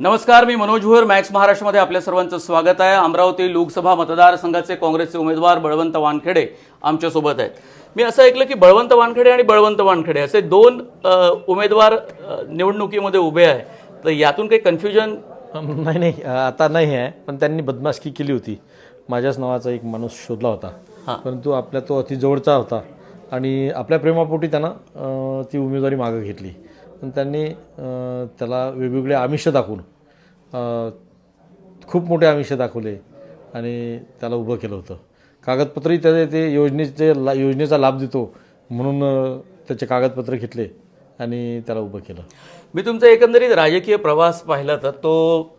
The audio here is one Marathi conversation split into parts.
नमस्कार मी मनोज भोर मॅक्स महाराष्ट्रामध्ये आपल्या सर्वांचं स्वागत आहे. अमरावती लोकसभा मतदारसंघाचे काँग्रेसचे उमेदवार बळवंत वानखेडे आमच्यासोबत आहेत. मी असं ऐकलं की बळवंत वानखेडे आणि बळवंत वानखेडे असे दोन उमेदवार निवडणुकीमध्ये उभे आहे. तर यातून काही कन्फ्युजन नाही नाही आता नाही आहे पण त्यांनी बदमाशकी केली होती. माझ्याच नावाचा एक माणूस शोधला हां. होता परंतु आपल्या तो अति जवळचा होता. आणि आपल्या प्रेमापोटी त्यानं ती उमेदवारी मागं घेतली. पण त्यांनी त्याला वेगवेगळे आमिष दाखवून खूप मोठे आमिष दाखवले आणि त्याला उभं केलं होतं. कागदपत्रही त्याचे ते योजनेचे ला योजनेचा लाभ देतो म्हणून त्याचे कागदपत्र घेतले आणि त्याला उभं केलं. मी तुमचा एकंदरीत राजकीय प्रवास पाहिला तर तो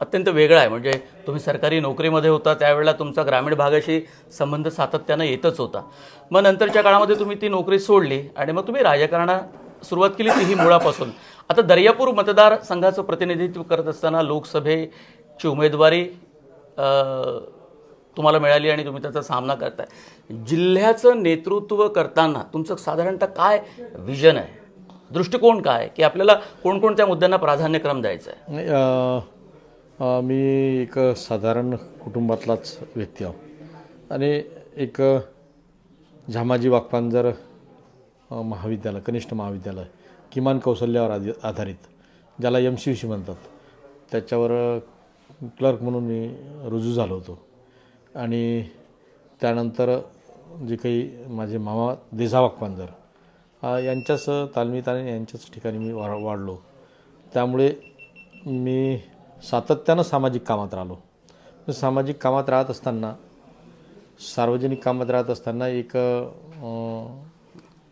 अत्यंत वेगळा आहे. म्हणजे तुम्ही सरकारी नोकरीमध्ये होता त्यावेळेला तुमचा ग्रामीण भागाशी संबंध सातत्यानं येतच होता. मग नंतरच्या काळामध्ये तुम्ही ती नोकरी सोडली आणि मग तुम्ही राजकारणा सुरुवात केली ती ही मुळापासून. आता दर्यापूर मतदारसंघाचं प्रतिनिधित्व करत असताना लोकसभेची उमेदवारी तुम्हाला मिळाली आणि तुम्ही त्याचा सामना करताय. जिल्ह्याचं नेतृत्व करताना तुमचं साधारणतः काय विजन आहे? दृष्टिकोन काय? आहे? की आपल्याला कोणकोणत्या मुद्द्यांना प्राधान्यक्रम द्यायचा आहे? मी एक साधारण कुटुंबातलाच व्यक्ती आहो. आणि एक झामाजी वाकपांजर जर महाविद्यालय कनिष्ठ महाविद्यालय किमान कौशल्यावर आधी आधारित ज्याला एम सी यू सी म्हणतात. त्याच्यावर क्लर्क म्हणून मी रुजू झालो होतो. आणि त्यानंतर जे काही माझे मामा देझा वाकपांजर यांच्याच तालमीत आणि यांच्याच ठिकाणी मी वा वाढलो. त्यामुळे मी सातत्यानं सामाजिक कामात राहिलो. सामाजिक कामात राहत असताना सार्वजनिक कामात राहत असताना एक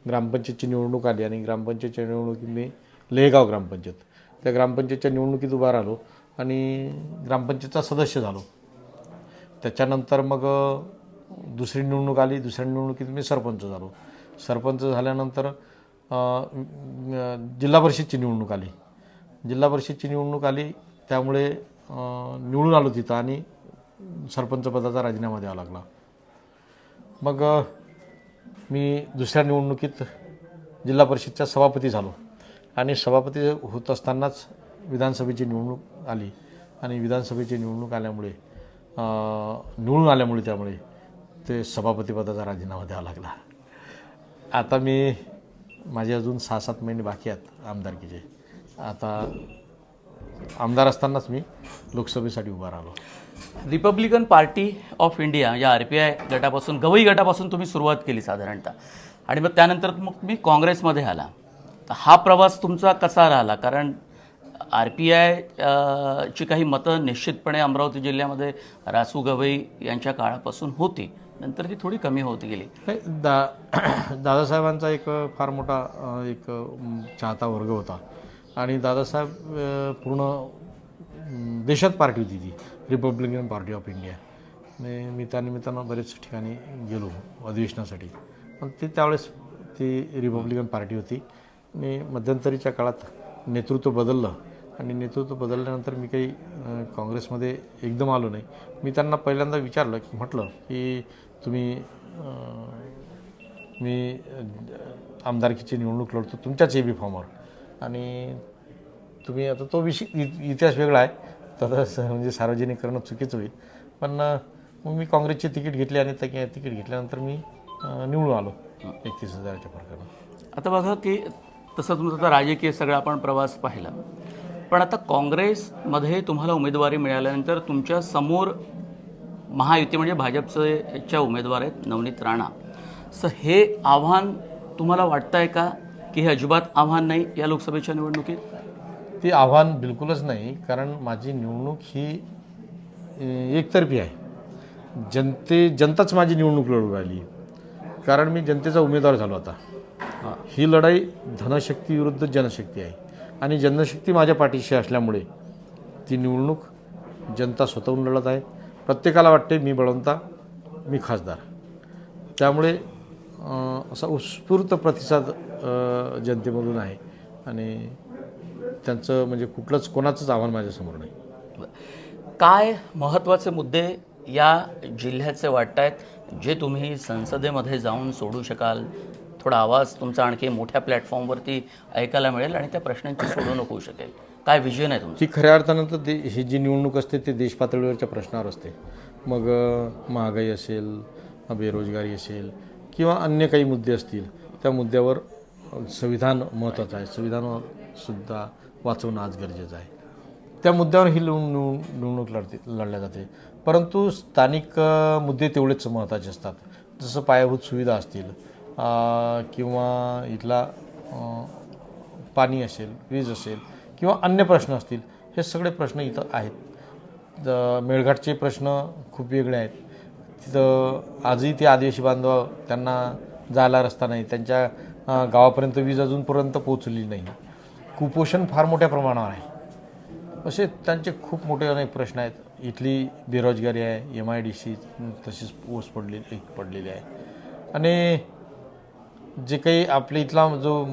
ग्रामपंचायतची निवडणूक आली आणि ग्रामपंचायतच्या निवडणुकीत मी लेहगाव ग्रामपंचायत. त्या ग्रामपंचायतच्या निवडणुकीत उभा राहिलो आणि ग्रामपंचायतचा सदस्य झालो. त्याच्यानंतर मग दुसरी निवडणूक आली. दुसऱ्या निवडणुकीत मी सरपंच झालो. सरपंच झाल्यानंतर जिल्हा परिषदची निवडणूक आली. जिल्हा परिषदची निवडणूक आली. त्यामुळे निवडून आलो तिथं आणि सरपंच पदाचा राजीनामा द्यावा लागला. मग मी दुसऱ्या निवडणुकीत जिल्हा परिषदच्या सभापती झालो. आणि सभापती होत असतानाच विधानसभेची निवडणूक आली. आणि विधानसभेची निवडणूक आल्यामुळे निवडून आल्यामुळे त्यामुळे ते सभापतीपदाचा राजीनामा द्यावा लागला. आता मी माझे अजून सहा सात महिने बाकी आहेत आमदारकीचे. आता आमदार असतानाच मी लोकसभेसाठी उभा राहिलो. रिपब्लिकन पार्टी ऑफ इंडिया या आर पी आय गटापासून गवई गटापासून तुम्ही सुरुवात केली साधारणतः. आणि मग त्यानंतर मग तुम्ही काँग्रेसमध्ये आला. तर हा प्रवास तुमचा कसा राहिला? कारण आर पी आय ची काही मतं निश्चितपणे अमरावती जिल्ह्यामध्ये रासू गवई यांच्या काळापासून होती. नंतर ती थोडी कमी होत गेली. दा दादासाहेबांचा एक फार मोठा एक चाहता वर्ग होता. आणि दादासाहेब पूर्ण देशात पार्टी होती ती रिपब्लिकन पार्टी ऑफ इंडिया आणि मी त्यानिमित्तानं बरेच ठिकाणी गेलो अधिवेशनासाठी. पण ते त्यावेळेस ती रिपब्लिकन पार्टी होती. आणि मध्यंतरीच्या काळात नेतृत्व बदललं आणि नेतृत्व बदलल्यानंतर मी काही काँग्रेसमध्ये एकदम आलो नाही. मी त्यांना पहिल्यांदा विचारलं की म्हटलं की तुम्ही मी आमदारकीची निवडणूक लढतो तुमच्याच ए बी फॉर्मवर आणि तुम्ही आता तो विषय इ- इतिहास वेगळा आहे. तर स- म्हणजे सार्वजनिक करणं चुकीचं होईल. पण मग मी काँग्रेसची तिकीट घेतली आणि त्या तिकीट घेतल्यानंतर मी निवडून आलो. एकतीस हजाराच्या फरकानं. आता बघा की तसं तुमचा आता राजकीय सगळा आपण प्रवास पाहिला. पण आता काँग्रेसमध्ये तुम्हाला उमेदवारी मिळाल्यानंतर तुमच्यासमोर महायुती म्हणजे भाजपच्या उमेदवार आहेत नवनीत राणा. सर हे आव्हान तुम्हाला वाटतं आहे का? की हे अजिबात आव्हान नाही या लोकसभेच्या निवडणुकीत? ती आव्हान बिलकुलच नाही कारण माझी निवडणूक ही एकतर्फी आहे. जनते जनताच माझी निवडणूक लढू राहिली. कारण मी जनतेचा उमेदवार झालो आता. ही. लढाई धनशक्ती विरुद्ध जनशक्ती आहे. आणि जनशक्ती माझ्या पाठीशी असल्यामुळे ती निवडणूक जनता स्वतःहून लढत आहे. प्रत्येकाला वाटते मी बळवंता मी खासदार. त्यामुळे असा उत्स्फूर्त प्रतिसाद जनतेमधून आहे. आणि त्यांचं म्हणजे कुठलंच कोणाचंच आव्हान माझ्यासमोर नाही. काय महत्त्वाचे मुद्दे या जिल्ह्याचे वाटत आहेत जे तुम्ही संसदेमध्ये जाऊन सोडू शकाल. थोडा आवाज तुमचा आणखी मोठ्या प्लॅटफॉर्मवरती ऐकायला मिळेल आणि त्या प्रश्नांची सोडवणूक होऊ शकेल. काय विजन आहे तुमचं? खऱ्या अर्थानं तर दे ही जी निवडणूक असते ते देश पातळीवरच्या प्रश्नावर असते. मग महागाई असेल बेरोजगारी असेल किंवा अन्य काही मुद्दे असतील त्या मुद्द्यावर संविधान महत्त्वाचं आहे. संविधानसुद्धा वाचवणं आज गरजेचं आहे. त्या मुद्द्यावर ही निवड- निवडणूक लढते लढल्या जाते. परंतु स्थानिक मुद्दे तेवढेच महत्त्वाचे असतात. जसं पायाभूत सुविधा असतील किंवा इथला पाणी असेल वीज असेल किंवा अन्य प्रश्न असतील हे सगळे प्रश्न इथं आहेत. मेळघाटचे प्रश्न खूप वेगळे आहेत. तिथं आजही ते आदिवासी बांधव त्यांना जायला रस्ता नाही. त्यांच्या गावापर्यंत वीज अजूनपर्यंत पोचलेली नाही. कुपोषण फार मोठ्या प्रमाणावर आहे. असे त्यांचे खूप मोठे अनेक प्रश्न आहेत. इथली बेरोजगारी आहे एम आय डी सी तशीच ओस पडलेली पडलेली आहे. आणि जे काही आपल्या इथला जो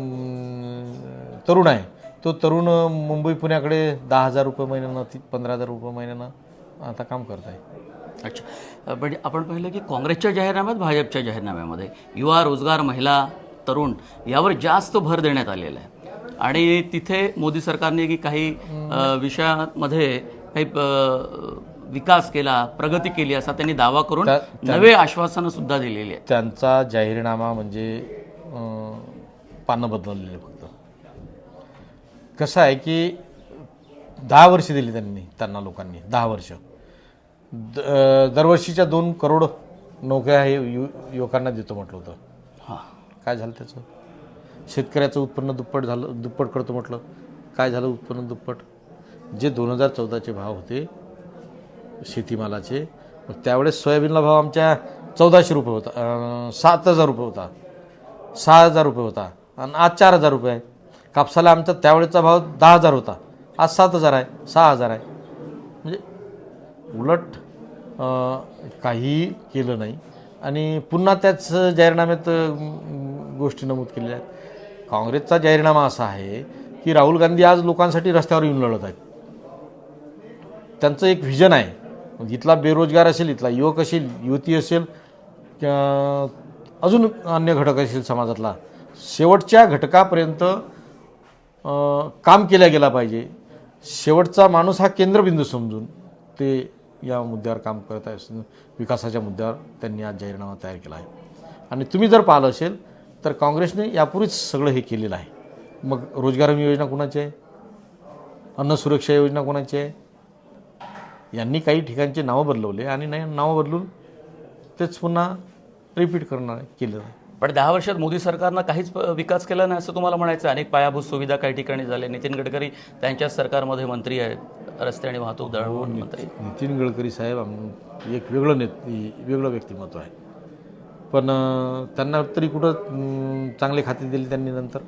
तरुण आहे तो तरुण मुंबई पुण्याकडे दहा हजार रुपये महिन्यानं ती पंधरा हजार रुपये महिन्यानं आता काम करत आहे. अच्छा. अ, म्हणजे आपण पाहिलं की काँग्रेसच्या जाहीरनाम्यात भाजपच्या जाहीरनाम्यामध्ये युवा रोजगार महिला तरुण यावर जास्त भर देण्यात आलेला आहे. आणि तिथे मोदी सरकारने की काही विषयामध्ये काही विकास केला प्रगती केली असा त्यांनी दावा करून नवे आश्वासनं सुद्धा दिलेली आहेत. त्यांचा जाहीरनामा म्हणजे पानं बदललेले फक्त. कसं आहे की दहा वर्ष दिली त्यांनी त्यांना लोकांनी दहा वर्ष. दरवर्षीच्या दोन करोड नोकऱ्या हे यु युवकांना देतो म्हटलं होतं. काय झालं त्याचं? शेतकऱ्याचं उत्पन्न दुप्पट झालं दुप्पट करतो म्हटलं. काय झालं उत्पन्न दुप्पट? जे दोन हजार चौदाचे भाव होते शेतीमालाचे मग त्यावेळेस सोयाबीनला भाव आमच्या चौदाशे रुपये होता सात हजार रुपये होता. सहा हजार रुपये होता आणि आज चार हजार रुपये आहे. कापसाला आमचा त्यावेळेचा भाव दहा हजार होता. आज सात हजार आहे सहा हजार आहे. म्हणजे उलट काही काहीही केलं नाही. आणि पुन्हा त्याच जाहीरनाम्यात गोष्टी नमूद केलेल्या आहेत. काँग्रेसचा जाहीरनामा असा आहे की राहुल गांधी आज लोकांसाठी रस्त्यावर येऊन लढत आहेत. त्यांचं एक व्हिजन आहे. इथला बेरोजगार असेल इथला युवक असेल युवती असेल अजून अन्य घटक असेल समाजातला शेवटच्या घटकापर्यंत काम केल्या गेला पाहिजे. शेवटचा माणूस हा केंद्रबिंदू समजून ते या मुद्द्यावर काम करत आहे. विकासाच्या मुद्द्यावर त्यांनी आज जाहीरनामा तयार केला आहे. आणि तुम्ही जर पाहिलं असेल तर काँग्रेसने यापूर्वीच सगळं हे केलेलं आहे. मग रोजगार हमी योजना कोणाची आहे? अन्न सुरक्षा योजना कोणाची आहे? यांनी काही ठिकाणचे नावं बदलवले आणि नाही नावं बदलून तेच पुन्हा रिपीट करणार केलं आहे. पण दहा वर्षात मोदी सरकारनं काहीच विकास केला नाही असं तुम्हाला म्हणायचं आहे. अनेक पायाभूत सुविधा काही ठिकाणी झाल्या नितीन गडकरी त्यांच्याच सरकारमध्ये मंत्री आहेत. रस्ते आणि वाहतूक दळणवळण मंत्री. नितीन गडकरी साहेब एक वेगळं नेत वेगळं व्यक्तिमत्व आहे. पण त्यांना तरी कुठं चांगले खाते दिले त्यांनी नंतर?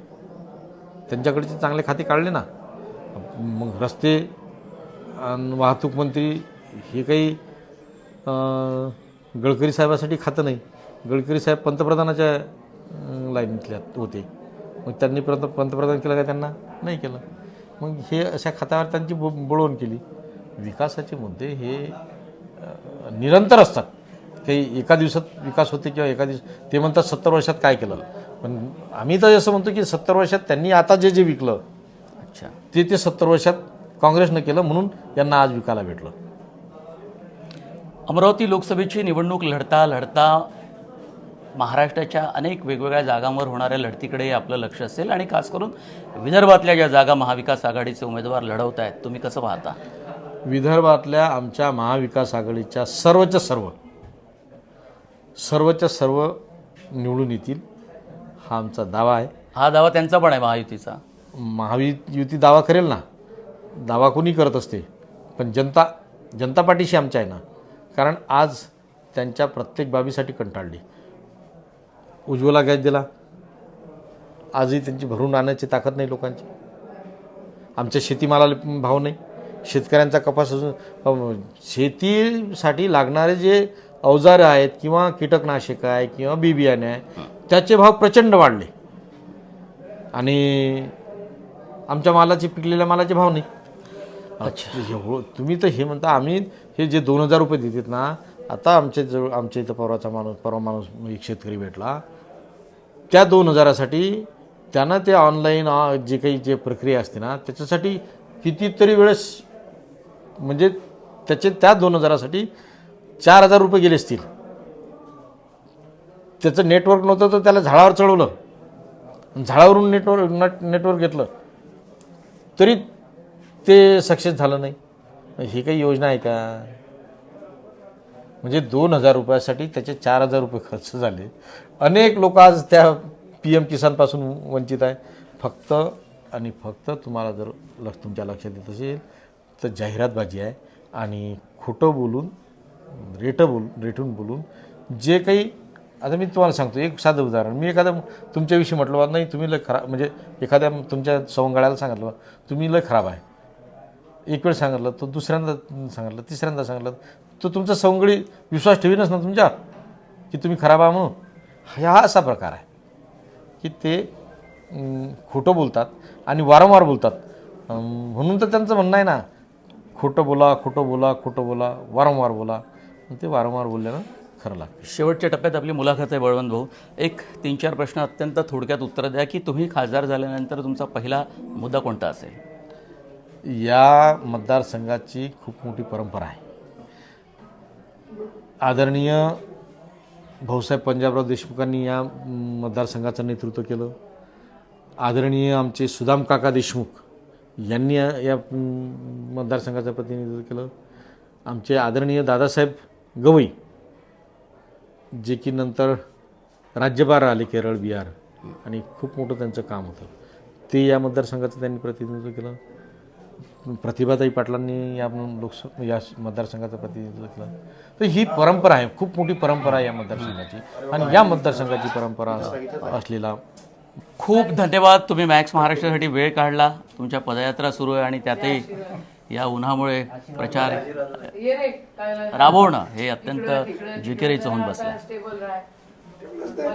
त्यांच्याकडचे चांगले खाते काढले ना? मग रस्ते आणि वाहतूक मंत्री हे काही गडकरी साहेबासाठी खातं नाही. गडकरी साहेब पंतप्रधानाच्या लाईनीतल्या होते. मग त्यांनी पंत पंतप्रधान केलं का त्यांना? नाही केलं. मग हे अशा खात्यावर त्यांची ब बळवण केली. विकासाचे मुद्दे हे निरंतर असतात. काही एका दिवसात विकास होते किंवा एका दिवस ते म्हणतात सत्तर वर्षात काय केलं? पण आम्ही तर असं म्हणतो की सत्तर वर्षात त्यांनी आता जे जे विकलं अच्छा. ते ते सत्तर वर्षात काँग्रेसनं केलं म्हणून यांना आज विकायला भेटलं. अमरावती लोकसभेची निवडणूक लढता लढता महाराष्ट्राच्या अनेक वेगवेगळ्या जागांवर होणाऱ्या लढतीकडे आपलं लक्ष असेल आणि खास करून विदर्भातल्या ज्या जागा महाविकास आघाडीचे उमेदवार लढवत आहेत तुम्ही कसं पाहता? विदर्भातल्या आमच्या महाविकास आघाडीच्या सर्वच्या सर्व सर्वच्या सर्व निवडून येतील हा आमचा दावा आहे. हा दावा त्यांचा पण आहे महायुतीचा. महावि युती दावा करेल ना? दावा कोणी करत असते? पण जनता जनता पाठीशी आमच्या आहे ना? कारण आज त्यांच्या प्रत्येक बाबीसाठी कंटाळली. उज्ज्वला गॅस दिला. आजही त्यांची भरून आणण्याची ताकद नाही लोकांची. आमच्या शेतीमालाला भाव नाही. शेतकऱ्यांचा कपास अजून शेतीसाठी लागणारे जे अवजार आहेत किंवा कीटकनाशक आहे किंवा बी बियाणे आहे त्याचे भाव प्रचंड वाढले. आणि आमच्या मालाचे पिकलेल्या मालाचे भाव नाही. अच्छा. एवढं तुम्ही तर हे म्हणता आम्ही हे जे दोन हजार रुपये देतात ना आता आमच्या जवळ आमच्या इथं परवाचा माणूस परवा माणूस एक शेतकरी भेटला. त्या दोन हजारासाठी त्यांना ते ऑनलाईन जे काही जे प्रक्रिया असते ना त्याच्यासाठी कितीतरी वेळेस म्हणजे त्याचे त्या दोन हजारासाठी चार हजार रुपये गेले असतील. त्याचं नेटवर्क नव्हतं तर त्याला झाडावर चढवलं. झाडावरून नेटवर्क नट नेटवर्क घेतलं. तरी ते सक्सेस झालं नाही. ही काही योजना आहे का? म्हणजे दोन हजार रुपयासाठी त्याचे चार हजार रुपये खर्च झाले. अनेक लोक आज त्या पी एम किसानपासून वंचित आहे. फक्त आणि फक्त तुम्हाला जर लक्ष तुमच्या लक्षात येत असेल तर जाहिरातबाजी आहे. आणि खोटं बोलून रेटं बोल रेटून बोलून जे काही आता मी तुम्हाला सांगतो एक साधं उदाहरण. मी एखाद्या तुमच्याविषयी म्हटलं बा नाही तुम्ही लय खराब म्हणजे एखाद्या तुमच्या सवंगाळ्याला सांगितलं बा, तुम्ही लय खराब आहे. एक वेळ सांगितलं तो दुसऱ्यांदा सांगितलं तिसऱ्यांदा सांगितलं तो तुमचा सवंगडी विश्वास ठेवीनच ना तुमच्यावर? की तुम्ही खराब आहे म्हणून? हा असा प्रकार आहे. की ते खोटं बोलतात आणि वारंवार बोलतात. म्हणून तर त्यांचं म्हणणं आहे ना खोटं बोला खोटं बोला खोटं बोला वारंवार बोला. ते वारंवार बोलल्यानं खरं लागतं. शेवटच्या टप्प्यात आपली मुलाखत आहे बळवंत भाऊ. एक तीन चार प्रश्न अत्यंत थोडक्यात उत्तर द्या की तुम्ही खासदार झाल्यानंतर तुमचा पहिला मुद्दा कोणता असेल? या मतदारसंघाची खूप मोठी परंपरा आहे. आदरणीय भाऊसाहेब पंजाबराव देशमुखांनी या मतदारसंघाचं नेतृत्व केलं. आदरणीय आमचे सुदाम काका देशमुख यांनी या मतदारसंघाचं प्रतिनिधित्व केलं. आमचे आदरणीय दादासाहेब गवई जे की नंतर राज्यभार आले केरळ बिहार आणि खूप मोठं त्यांचं काम होतं. ते या मतदारसंघाचं त्यांनी प्रतिनिधित्व केलं. प्रतिभाताई पाटलांनी या लोकसभा या मतदारसंघाचं प्रतिनिधित्व केलं तर ही परंपरा आहे खूप मोठी परंपरा आहे या मतदारसंघाची. आणि या मतदारसंघाची परंपरा असलेला खूप धन्यवाद. तुम्ही मॅक्स महाराष्ट्रासाठी वेळ काढला. तुमच्या पदयात्रा सुरू आहे आणि त्यातही या उन्हामुळे प्रचार राबवणं हे अत्यंत जिकेरीचं होऊन बसलं.